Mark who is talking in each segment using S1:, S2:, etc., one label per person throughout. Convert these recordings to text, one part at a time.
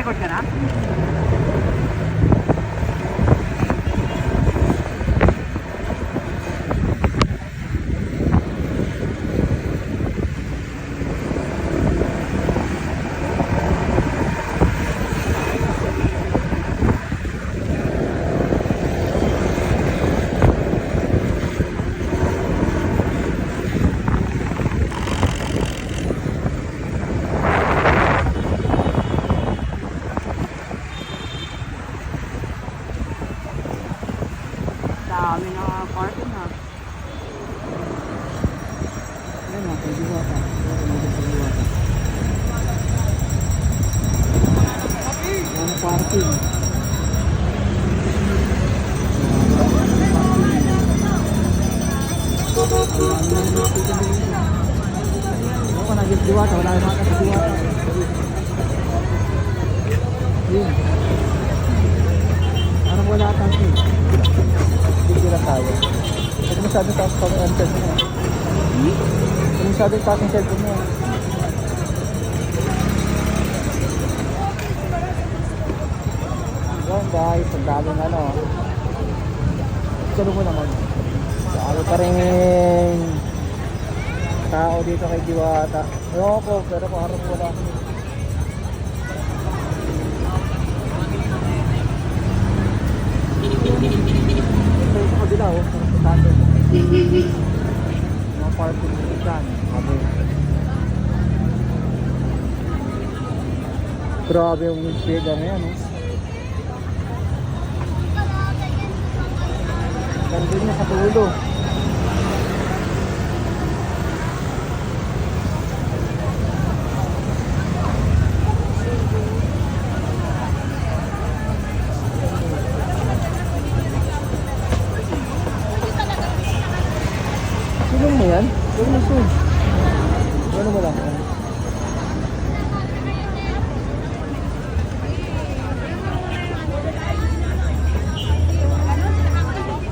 S1: car? Dami na parking ha. Yan ha, pwede mo ata. Pwede mo ata. Ang parking. Ako na diwata, wala yung mga sa Tayo. Ito masyado sa pang entrance mo. Ito masyado sa aking cellphone mo. Yan guys, ang daming ano. Salo mo naman. Lalo pa rin tao dito kay Diwata. Ewan ko, pero parang wala. Ito yung sa kabila oh, sa tato. Mga parking dyan. Sabi. Grabe yung shade na yan oh. Yan? Tulong mo soon. Ano mo lang?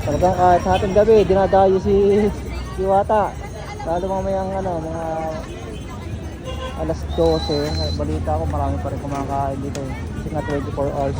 S1: Talagang kahit sa ating gabi, dinadayo si Diwata. Lalo mamayang ano, mga alas 12. Balita ko marami pa rin kumakain dito. eh. Kasi nga 24 hours.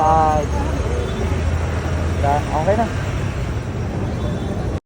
S1: Trời Trời, không thấy nữa